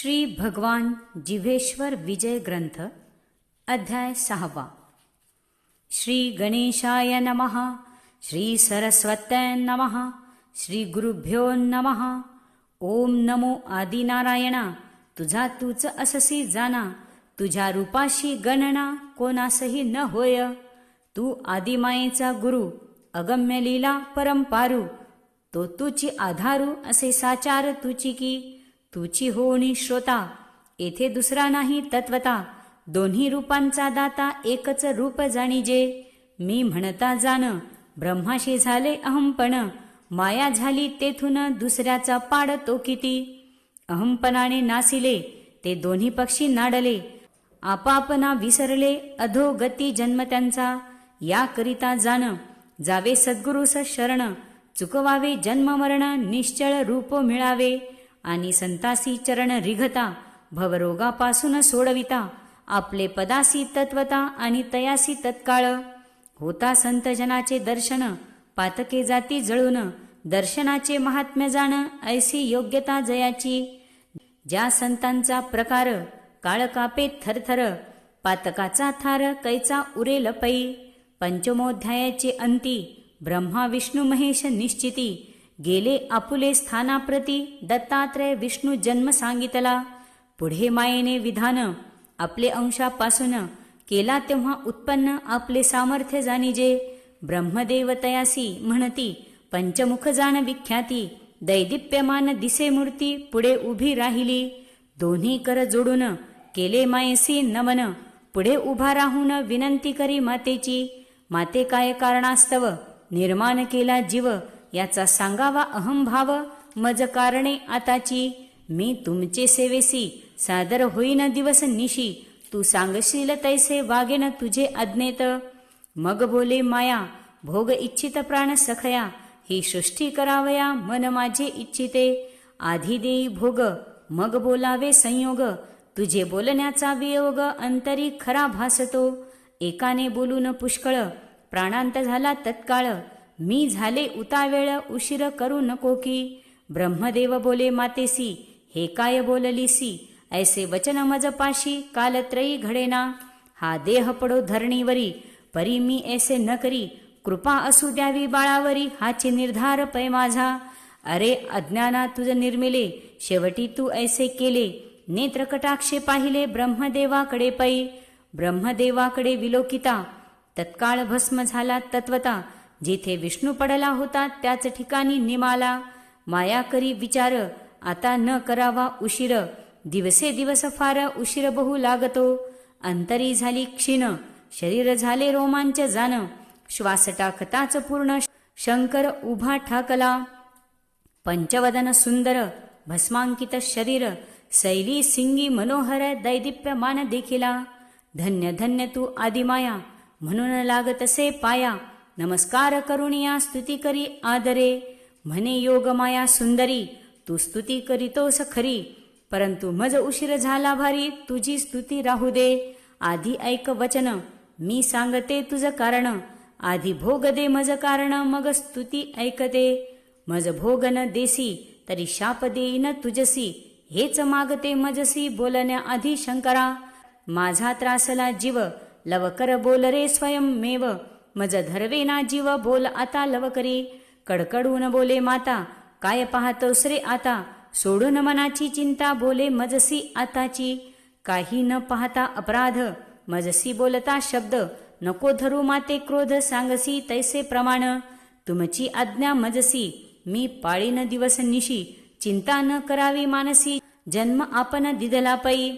श्री भगवान जिव्हेश्वर विजय ग्रंथ अध्याय सहावा. श्री गणेशाय नमः श्री सरस्वत्याय नमः श्री गुरुभ्यो नमः ओम नमो आदिनारायणा तुझा तूच अससी जाना तुझ्या रूपाशी गणना कोणासही न होय. तू आदिमायेचा गुरु अगम्य लीला परंपारू तो तुची आधारू असे साचार तुची की तुची होणी श्रोता येथे दुसरा नाही तत्वता. दोन्ही रूपांचा दाता एकच रूप जाणीजे. मी म्हणता जाण ब्रह्माशी झाले अहंपण माया झाली तेथून दुसऱ्याचा पाड तो किती अहंपणाने नासिले ते दोन्ही पक्षी नाडले. आपापना विसरले अधोगती जन्म त्यांचा. याकरिता जाण जावे सद्गुरुस शरण चुकवावे जन्म मरण निश्चळ रूप मिळावे. आणि संतासी चरण रिघता भवरोगापासून सोडविता आपले पदासी तत्वता आणि तयासी तत्काळ. होता संतजनाचे दर्शन पातके जाती जळून दर्शनाचे महात्म्य जाण ऐसी योग्यता जयाची. ज्या संतांचा प्रकार काळ कापे थरथर पातकाचा थार कैचा उरेल पै पंचमोध्यायाची अंती ब्रह्मा विष्णू महेश निश्चिती गेले आपुले स्थानाप्रती दत्तात्रय विष्णू जन्म सांगितला. पुढे मायेने विधान आपले अंशापासून केला तेव्हा उत्पन्न आपले सामर्थ्य जाणीजे. ब्रह्मदेवतयासी म्हणती पंचमुख जाण विख्याती दैदिप्यमान दिसे मूर्ती पुढे उभी राहिली. दोन्ही कर जोडून केले मायेसी नमन पुढे उभा राहून विनंती करी मातेची. माते काय कारणास्तव निर्माण केला जीव याचा सांगावा अहंभाव. मज कारणे आताची. मी तुमचे सेवेसी. सादर होईन दिवस निशी. तू सांगशील तैसे वागेन तुझे अज्ञेत. मग बोले माया भोग इच्छित प्राण सखया. ही सृष्टी करावया मन माझे इच्छिते. आधी देई भोग मग बोलावे संयोग. तुझे बोलण्याचा वियोग अंतरी खरा भासतो. एकाने बोलून पुष्कळ प्राणांत झाला तत्काळ. मी झाले उतावेळ उशीर करू नको की. ब्रह्मदेव बोले मातेसी हे काय बोललीसी? ऐसे वचन मज पाशी कालत्रयी घडेना. हा देह पडो धरणीवरी परी मी ऐसे न करी. कृपा असू द्यावी बाळावरी हाचे निर्धार पै माझा. अरे अज्ञाना तुझ निर्मिले शेवटी तू ऐसे केले. नेत्रकटाक्षे पाहिले ब्रह्मदेवाकडे पै. ब्रह्मदेवाकडे विलोकिता. तत्काळ भस्म झाला तत्वता. जेथे विष्णू पडला होता त्याच ठिकाणी निमाला माया करी विचार आता न करावा उशीर दिवसे दिवस फार उशीर बहु लागतो. अंतरी झाली क्षीण शरीर झाले रोमांच जाण श्वास टाकताच पूर्ण शंकर उभा ठाकला. पंचवदन सुंदर भस्मांकित शरीर शैली सिंगी मनोहर दैदिप्यमान देखिला. धन्य धन्य तू आदिमाया म्हणून लागतसे पाया. नमस्कार करुणिया स्तुती करी आदरे म्हणे योग माया सुंदरी तू स्तुती करीतोस खरी परंतु मज उशीर झाला भारी तुझी स्तुती राहू दे आधी ऐक वचन मी सांगते तुझ कारण आधी भोग दे मज कारण मग स्तुती ऐकते मज भोग न देसी तरी शाप देईन तुझसी हेच मागते मजसी बोलण्या आधी शंकरा माझा त्रासला जीव लवकर बोल रे स्वयंमेव मज धरवेना जीव बोल आता लवकरी. कडकडून बोले माता काय पाहतोस रे आता? सोडून मनाची चिंता बोले मजसी आताची. काही न पाहता अपराध मजसी बोलता शब्द. नको धरू माते क्रोध सांगसी तैसे प्रमाण. तुमची आज्ञा मजसी मी पाळीन दिवस निशी. चिंता न करावी मानसी जन्म आपण दिदला पै.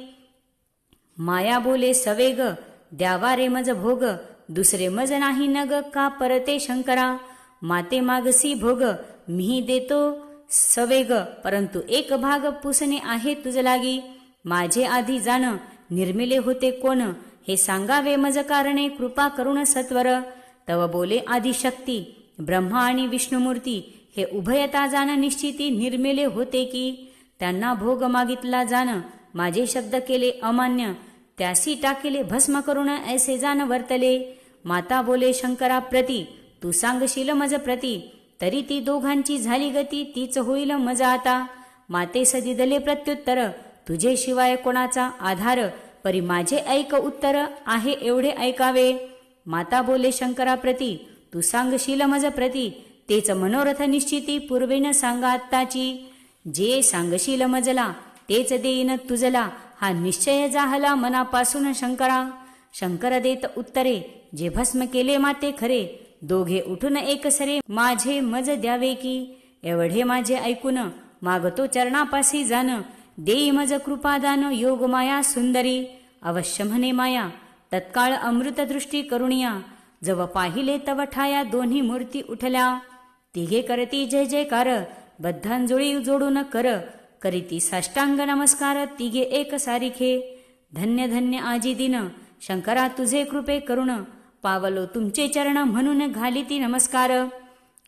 माया बोले सवेग द्यावा रे मज भोग. दुसरे मज नाही नग का परते शंकरा? माते मागसी भोग मी देतो सवेग. परंतु एक भाग पुसणे आहे तुझ लागी. माझे आधी जाण निर्मिले होते कोण? हे सांगावे मज कारणे कृपा करुण सत्वर. तव बोले आधी शक्ती ब्रह्मा आणि विष्णुमूर्ती हे उभयता जाण निश्चिती निर्मिले होते की? त्यांना भोग मागितला जाण माझे शब्द केले अमान्य. त्यासी टाकिले भस्म करुण ऐसे जाण वर्तले. माता बोले शंकरा प्रती तू सांगशील मज प्रती तरी ती दोघांची झाली गती तीच होईल मजा आता. माते सदिदले प्रत्युत्तर तुझे शिवाय कोणाचा आधार परी माझे ऐक उत्तर आहे एवढे ऐकावे. माता बोले शंकराप्रती तू सांगशील मज प्रती तेच मनोरथ निश्चिती पूर्वेन सांगा आत्ताची. जे सांगशील मजला तेच देईन तुझला हा निश्चय जाहला मनापासून शंकरा. शंकर देत उत्तरे जे भस्म केले माते खरे दोघे उठून एकसरे माझे मज द्यावे की? एवढे माझे ऐकून मागतो चरणापासी जाण देई मज कृपादान योग माया सुंदरी. अवश्य म्हणे माया तत्काळ अमृतदृष्टी करुणिया जव पाहिले तव ठाया दोन्ही मूर्ती उठल्या. तिघे करती जय जयकार बद्धांजुळी जोडून कर करीती साष्टांग नमस्कार तिघे एक सारिखे। धन्य धन्य आजी दिन शंकरा तुझे कृपे करुण। पावलो तुमचे चरण म्हणून घालिती नमस्कार।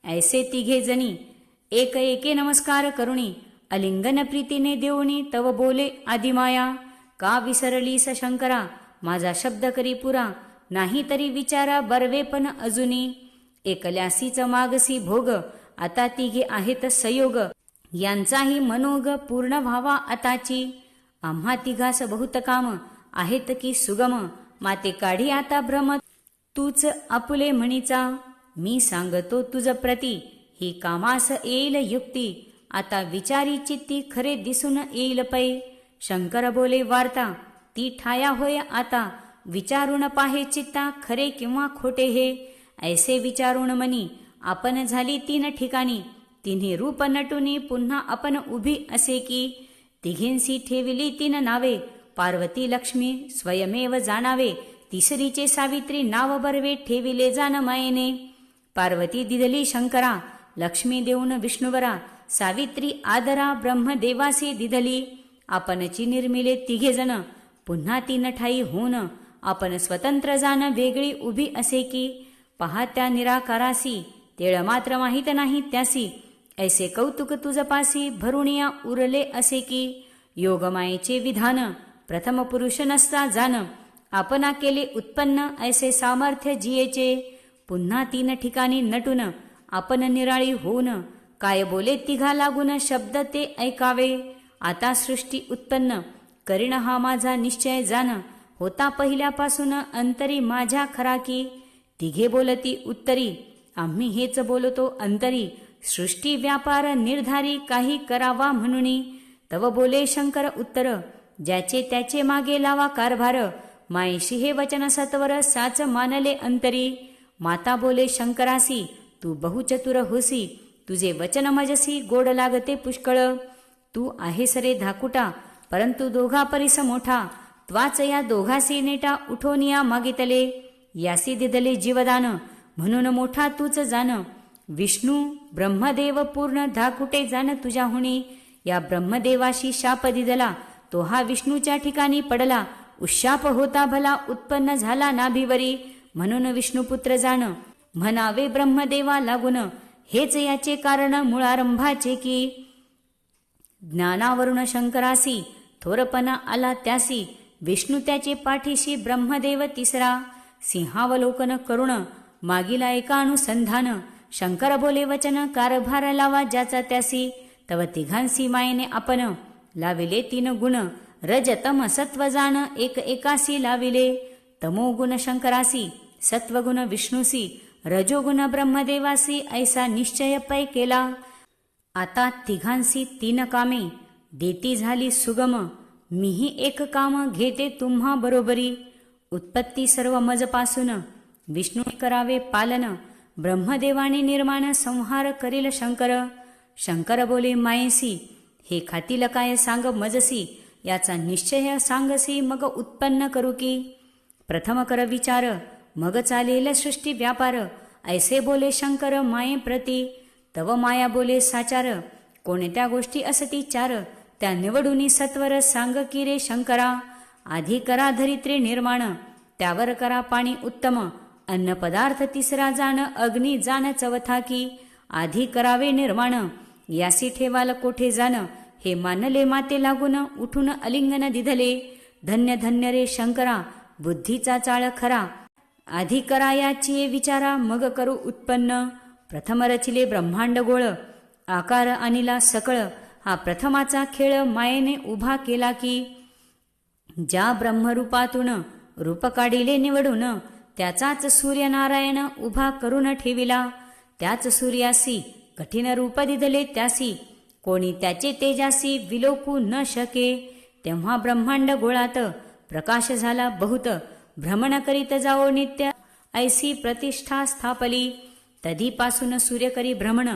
ऐसे तिघे जणी एक एके नमस्कार करुणी। अलिंगन प्रीतीने देऊनी तव बोले आदिमाया का विसरली स शंकरा माझा शब्द करी पुरा। नाही तरी विचारा बरवे पण अजुनी। एकल्यासीच मागसी भोग आता तिघे आहेत संयोग। यांचाही मनोग पूर्ण व्हावा आताची. आम्हा तिघास बहुत काम आहेत की सुगम. माते काढी आता भ्रम. तूच आपुले म्हणीचा. मी सांगतो तुझ प्रती. ही कामास येईल युक्ती. आता विचारी चित्ती खरे दिसून येईल पै. शंकर बोले वार्ता ती ठाया होय आता. विचारून पाहे चित्ता खरे किंवा खोटे हे. ऐसे विचारून मनी आपण झाली तीन ठिकाणी. तिन्ही रूप नटुनी पुन्हा आपण उभी असे की तिघींसी ठेविली तीन नावे पार्वती लक्ष्मी स्वयमेव जाणावे तिसरीचे सावित्री नाव बरवे ठेविले जाण मायेने. पार्वती दिदली शंकरा लक्ष्मी देऊन विष्णुवरा सावित्री आदरा ब्रह्मदेवासी दिधली आपणची निर्मिले तिघे जण पुन्हा तीन ठाई होऊन आपण स्वतंत्र जाण वेगळी उभी असे की पहा त्या निराकारासी तेळ मात्र माहीत नाही त्यासी ऐसे कौतुक तुझपासी भरुणिया उरले असे की योगमायेचे विधान प्रथम पुरुष नसता जाण आपणा केले उत्पन्न ऐसे सामर्थ्य जियेचे पुन्हा तीन ठिकाणी नटून आपण निराळी होऊन काय बोले तिघा लागून शब्द ते ऐकावे आता सृष्टी उत्पन्न करीण हा माझा निश्चय जाण होता पहिल्यापासून अंतरी माझ्या खरा की तिघे बोलती उत्तरी आम्ही हेच बोलतो अंतरी सृष्टी व्यापार निर्धारी काही करावा म्हणून. तव बोले शंकर उत्तर ज्याचे त्याचे मागे लावा कारभार. मायशी हे वचन सत्वर साच मानले अंतरी. माता बोले शंकरासी तू बहुचतुर होसी तुझे वचन मजसी गोड लागते पुष्कळ. तू आहेस रे धाकुटा परंतु दोघा परिस मोठा. त्वाच या दोघासी नेटा उठोनिया मागितले. यासी दिदले जीवदान म्हणून मोठा तूच जाण. विष्णू ब्रह्मदेव पूर्ण धाकुटे जाण तुझ्याहुनी या ब्रह्मदेवाशी शाप दिदला तो हा विष्णूच्या ठिकाणी पडला. उशाप होता भला उत्पन्न झाला नाभिवरी. म्हणून विष्णुपुत्र जाण म्हणावे ब्रह्मदेवा लागून हेच याचे कारण मुळारंभाचे की? ज्ञानावरून शंकरासी थोरपणा आला त्यासी. विष्णू त्याचे पाठीशी ब्रह्मदेव तिसरा. सिंहावलोकन करुण मागीला एका अनुसंधान शंकर बोले वचन कारभार लावा ज्याचा त्यासी. तव तिघांसी मायेने आपण लाविले तीन गुण. रज तम सत्व जाण एक एकासी लाविले. तमोगुण शंकरासी सत्वगुण विष्णुसी रजोगुण ब्रह्मदेवासी ऐसा निश्चय पै केला. आता तिघांसी तीन कामे. देती झाली सुगम. मीही एक काम घेते तुम्हा बरोबरी. उत्पत्ती सर्व मजपासून. विष्णू करावे पालन. ब्रह्मदेवाने निर्माण संहार करील शंकर. शंकर बोले मायेसी हे खातील काय सांग मजसी याचा निश्चय सांगसी मग उत्पन्न करू की. प्रथम कर विचार मग चालेल सृष्टी व्यापार ऐसे बोले शंकर माये प्रती. तव माया बोले साचार कोणत्या गोष्टी असती चार त्या निवडूनी सत्वर सांग की रे शंकरा. आधी करा धरित्रे निर्माण त्यावर करा पाणी उत्तम अन्न पदार्थ तिसरा जाण अग्नी जाण चवथा की आधी करावे निर्माण यासी ठेवाल कोठे जाण हे मानले माते लागून उठून अलिंगन दिधले. धन्य धन्य रे शंकरा बुद्धीचा चाळ खरा. आधी करा याची विचारा मग करू उत्पन्न. प्रथम रचिले ब्रह्मांड गोळ आकार अनिला सकळ. हा प्रथमाचा खेळ मायेने उभा केला की ज्या ब्रह्मरूपातून रूप काढिले निवडून त्याचाच सूर्यनारायण उभा करून ठेविला. त्याच सूर्यासी कठीण रूप दिधले त्यासी. कोणी त्याचे तेजासी विलोकू न शके. तेव्हा ब्रह्मांड गोळात प्रकाश झाला बहुत. भ्रमण करीत जाओ नित्य ऐसी प्रतिष्ठा स्थापली. तधीपासून सूर्य करी भ्रमण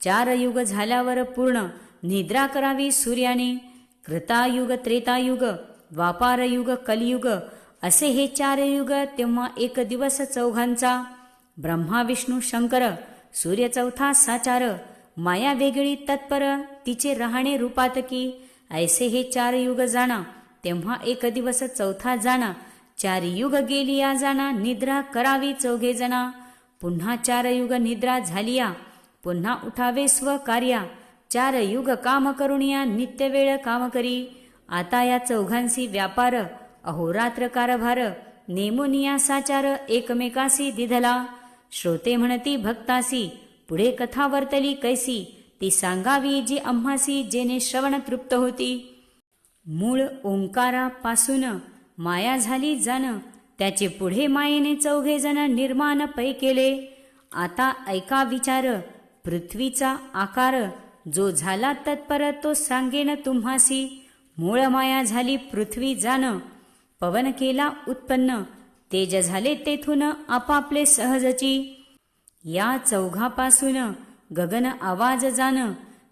चार युग झाल्यावर पूर्ण. निद्रा करावी सूर्याने. कृतायुग त्रेतायुग द्वापारयुग कलियुग असे हे चार युग तेव्हा एक दिवस चौघांचा. ब्रह्मा विष्णू शंकर सूर्य चौथा साचार माया वेगळी तत्पर तिचे राहणे रूपात की. ऐसे हे चार युग जाणा तेव्हा एक दिवस चौथा जाणा. चार युग गेली या जाणा निद्रा करावी चौघे जना पुन्हा चार युग निद्रा झालिया पुन्हा उठावे स्वकार्या चार युग काम करुणिया नित्य वेळ काम करी. आता या चौघांसी व्यापार अहोरात्र कारभार नेमोनिया साचार एकमेकासी दिधला. श्रोते म्हणती भक्तासी पुढे कथा वर्तली कैसी ती सांगावी जी आम्हासी जेने श्रवण तृप्त होती. मूळ ओंकारापासून माया झाली जन त्याचे पुढे मायेने चौघे जण निर्माण पै केले. आता ऐका विचार पृथ्वीचा आकार जो झाला तत्पर तो सांगेन तुम्हासी. मूळ माया झाली पृथ्वी जाण पवन केला उत्पन्न. तेज झाले तेथून आपापले सहजची. या चौघापासून गगन आवाज जाण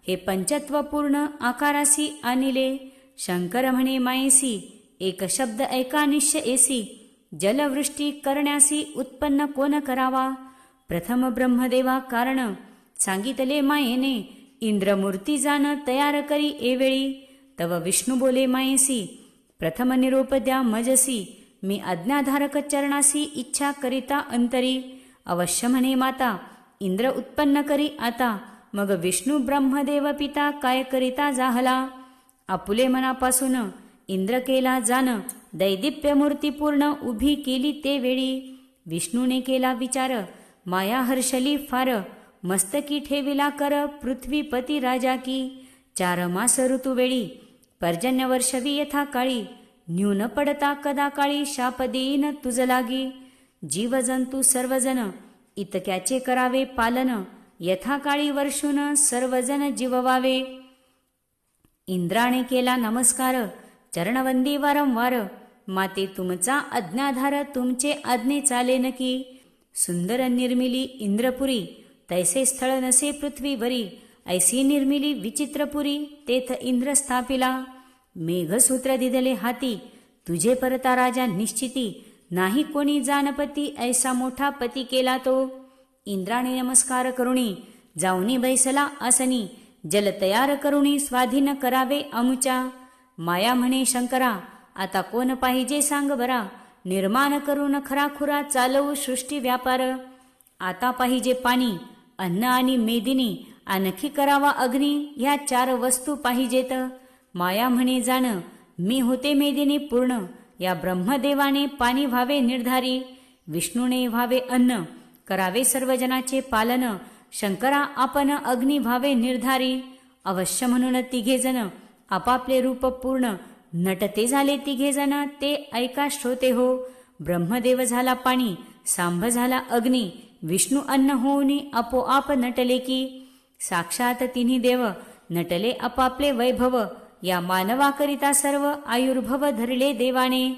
हे पंचत्व पूर्ण आकारासी आणिले. शंकर म्हणे मायेसी एक शब्द ऐका निश्चय एसी जलवृष्टी करण्यासी उत्पन्न कोण करावा? प्रथम ब्रह्मदेवा कारण. सांगितले मायेने इंद्रमूर्ती जाण तयार करी एवेळी. तव विष्णू बोले मायेसी प्रथम द्या मजसी मी आज्ञाधारक चरणासी इच्छा करिता अंतरी. अवश्य म्हणे माता इंद्र उत्पन्न करी आता मग विष्णू ब्रह्मदेव पिता काय करिता जाहला. आपुले मनापासून इंद्र केला जाण दैदिप्य मूर्ती पूर्ण उभी केली ते वेळी. विष्णूने केला विचार माया हर्षली फार मस्तकी ठेविला कर पृथ्वीपती राजा की. चार मास ऋतुवेळी पर्जन्य वर्षवी यथा काळी न्यून पडता कदा काळी शाप देईन तुझ लागी. जीवजंतू सर्वजण इतक्याचे करावे पालन यथाकाळी वर्षून सर्वजण जीववावे. इंद्राने केला नमस्कार चरणवंदी वारंवार माते तुमचा अज्ञाधार तुमचे आज्ञे चाले की सुंदर निर्मिली इंद्रपुरी तैसे स्थळ नसे पृथ्वीवरी ऐसी निर्मिली विचित्रपुरी तेथ इंद्र स्थापिला. मेघसूत्र दिदले हाती तुझे परता राजा निश्चिती नाही कोणी जानपती ऐसा मोठा पती केला तो. इंद्राने नमस्कार करुणी जाऊनी बैसला आसनी जल तयार करुणी स्वाधीन करावे अमुचा. माया म्हणे शंकरा आता कोण पाहिजे सांग बरा निर्माण करून खराखुरा चालवू सृष्टी व्यापार. आता पाहिजे पाणी अन्न आणि मेदिनी आणखी करावा अग्नी ह्या चार वस्तू पाहिजेत. माया म्हणे जाण मी होते मेदिनी पूर्ण. या ब्रह्मदेवाने पाणी व्हावे निर्धारी विष्णूने व्हावे अन्न. करावे सर्वजनाचे पालन शंकरा आपण अग्नी व्हावे निर्धारी. अवश्य म्हणून तिघे जण आपापले रूप पूर्ण. नटते झाले तिघे जण ते ऐका श्रोते हो. ब्रह्मदेव झाला पाणी सांभ झाला अग्नी. विष्णू अन्न होऊनी आपोआप नटले की साक्षात तिन्ही देव नटले आपापले वैभव या मानवाकरिता सर्व आयुर्भव धरले देवाने.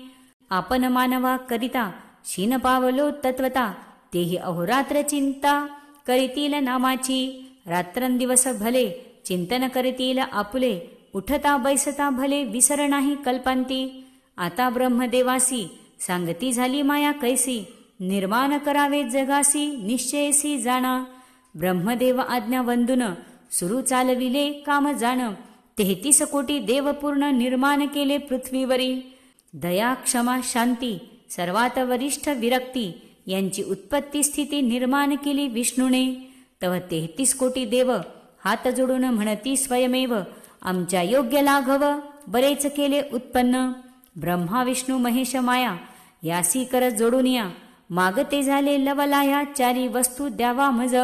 आपण मानवा करिता शीन पावलो तत्वता तेही अहोरात्र चिंता करीतील नामाची. रात्रंदिवस भले चिंतन करतील आपुले उठता बैसता भले विसर नाही कल्पांती. आता ब्रह्मदेवासी सांगती झाली माया कैसी निर्माण करावे जगासी निश्चयसी जाणा. ब्रह्मदेव आज्ञा वंदुन सुरू चालविले काम जाण तेहतीस कोटी देवपूर्ण निर्माण केले पृथ्वीवरी. दया क्षमा शांती सर्वात वरिष्ठ विरक्ती यांची उत्पत्ती स्थिती निर्माण केली विष्णूने. तव तेहतीस कोटी देव हात जोडून म्हणती स्वयमेव आमच्या योग्य लाघव बरेच केले उत्पन्न. ब्रह्मा विष्णू महेश माया यासी कर जोडून या. मागते झाले लवलाया चारी वस्तू द्यावा मज.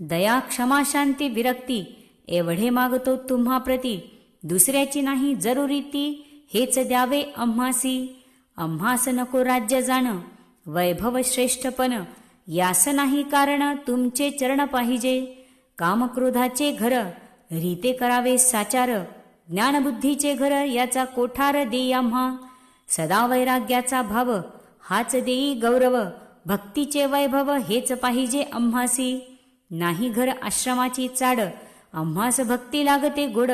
दया क्षमा शांती विरक्ती एवढे मागतो तुम्हा प्रती. दुसऱ्याची नाही जरुरी ती हेच द्यावे आम्हासी. आम्हास नको राज्य जाण वैभव श्रेष्ठपण यास नाही कारण तुमचे चरण पाहिजे. कामक्रोधाचे घर रीते करावे साचार. ज्ञानबुद्धीचे घर याचा कोठार देई आम्हा. सदा वैराग्याचा भाव हाच देई गौरव. भक्तीचे वैभव हेच पाहिजे आम्हासी. नाही घर आश्रमाची चाड. आम्हास भक्ती लागते गोड.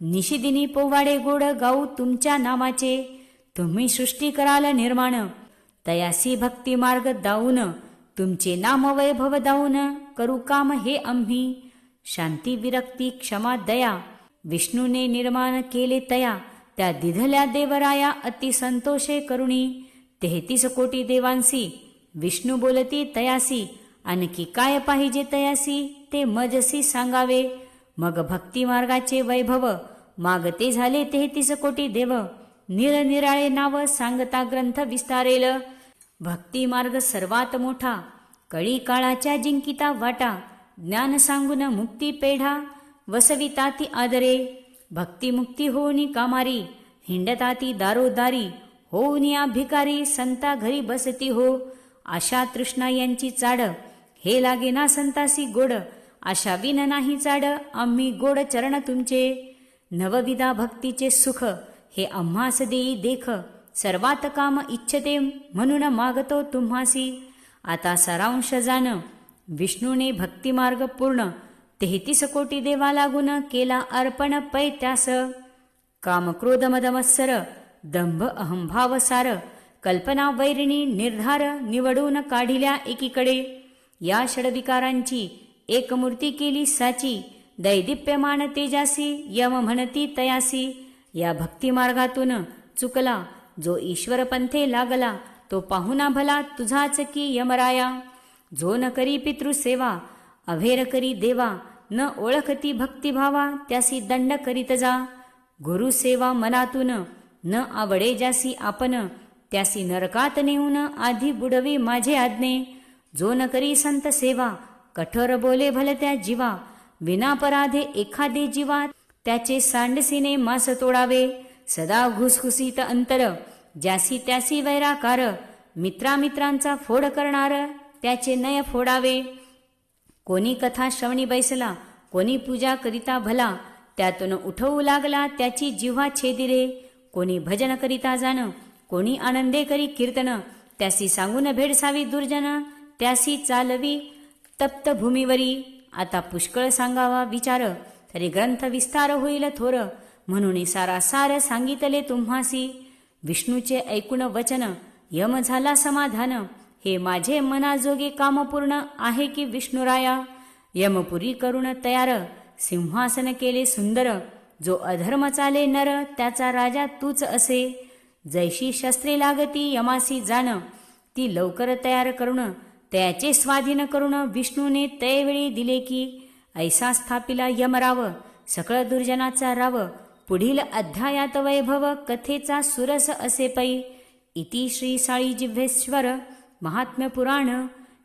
निशिदिनी पोवाडे गोड गाऊ तुमच्या नामाचे. तुम्ही सृष्टी कराल निर्माण. तयासी भक्ती मार्ग दाऊन. तुमचे नाम वैभव दाऊन. करू काम हे आम्ही. शांती विरक्ती क्षमा दया. विष्णूने निर्माण केले तया. त्या दिधल्या देवराया अति संतोषे करुणी. तेहतीस कोटी देवांसी. विष्णू बोलती तयासी. आणखी काय पाहिजे तयासी? ते मजसी सांगावे. मग भक्ती मार्गाचे वैभव मागते झाले तेहतीस कोटी देव. निरनिराळे नाव सांगता ग्रंथ विस्तारेल. भक्ती मार्ग सर्वात मोठा कळी काळाच्या जिंकिता वाटा. ज्ञान सांगून मुक्ती पेढा वसविता ती आदरे. भक्ती मुक्ती होऊनी कामारी हिंडताती दारोदारी. होऊनी भिकारी संता घरी बसती हो. आशा तृष्णा यांची चाड हे लागे ना संतासी गोड अशा विन नाही चाड आम्ही गोड चरण तुमचे. नवविदा भक्तीचे सुख हे आम्हास देई देख सर्वात काम इच्छते म्हणून मागतो तुम्हासी. आता सारांश जाण विष्णूने भक्तिमार्ग पूर्ण तेहतीस कोटी देवा लागून केला अर्पण पै त्यास काम क्रोध मदमत्सर दंभ अहंभाव सार कल्पना वैरिणी निर्धार निवडून काढिल्या एकीकडे. या षडविकारांची एक मूर्ती केली साची दैदिप्यमान तेजासी यम म्हणती तयासी. या भक्तिमार्गातून चुकला जो ईश्वर पंथे लागला तो पाहुणा भला तुझाच की यमराया. जो न करी पितृसेवा अभेर करी देवा न ओळखती भक्तिभावा त्यासी दंड करीत जा. गुरुसेवा मनातून न आवडे ज्यासी आपण त्यासी नरकात नेऊन आधी बुडवी माझे आज्ञे. जो न करी संत सेवा कठोर बोले भलत्या जीवा. विनापराधे एखादे जीवा त्याचे सांडसीने मास तोडावे. सदा घुसघुसीत अंतर ज्यासी त्यासी वैराकार. मित्रामित्रांचा फोड करणार त्याचे नय फोडावे. कोणी कथा श्रवणी बैसला कोणी पूजा करिता भला. त्यातून उठवू लागला त्याची जिव्हा छेदिरे. कोणी भजन करिता जाण कोणी आनंदे करी कीर्तन. त्यासी सांगून भेडसावी दुर्जन. त्यासी चालवी तप्त भूमीवरी. आता पुष्कळ सांगावा विचार तरी ग्रंथ विस्तार होईल थोर. म्हणून सारा सार सांगितले तुम्हासी. विष्णूचे ऐकून वचन यम झाला समाधान. हे माझे मनाजोगे काम पूर्ण आहे की विष्णुराया? यमपुरी करून तयार सिंहासन केले सुंदर. जो अधर्म चाले नर त्याचा राजा तूच असे. जैशी शस्त्रे लागती यमासी जाण ती लवकर तयार करून त्याचे स्वाधीन करून विष्णूने तयवेळी दिले की ऐसा स्थापिला यमराव सकळ दुर्जनाचा राव पुढील अध्यायात वैभव कथेचा सुरस असे पै इति श्री साळी जिव्हेश्वर महात्म्य पुराण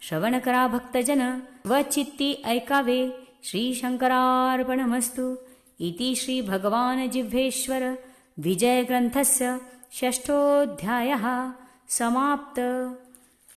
श्रवण करा भक्तजन व चित्ती ऐकावे श्री शंकरार्पणमस्तु इति श्री भगवान जिव्हेश्वर विजय ग्रंथस्य षष्ठोऽध्यायः समाप्त.